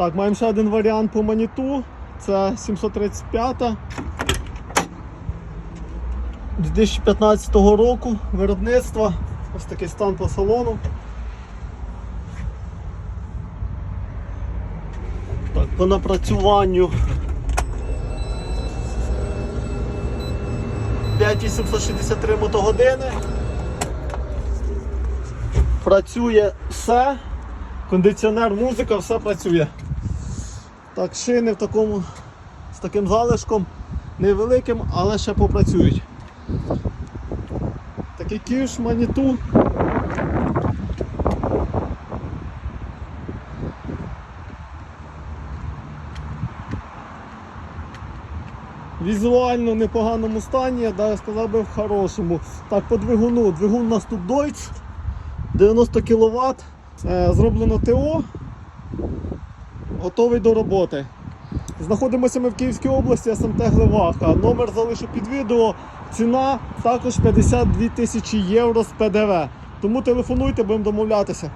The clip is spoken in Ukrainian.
Так, маємо ще один варіант по маніту. Це 735 2015 року виробництва. Ось такий стан по салону. Так, по напрацюванню 5863 мотогодини. Працює все. Кондиціонер, музика, все працює. Так, шини в такому, з таким залишком невеликим, але ще попрацюють. Такий кіш, маніту. Візуально в непоганому стані, я навіть сказав би в хорошому. Так, по двигуну. Двигун у нас тут Deutz, 90 кВт, зроблено ТО, готовий до роботи. Знаходимося ми в Київській області, СМТ Гливаха. Номер залишу під відео. Ціна також 52 тисячі євро з ПДВ. Тому телефонуйте, будемо домовлятися.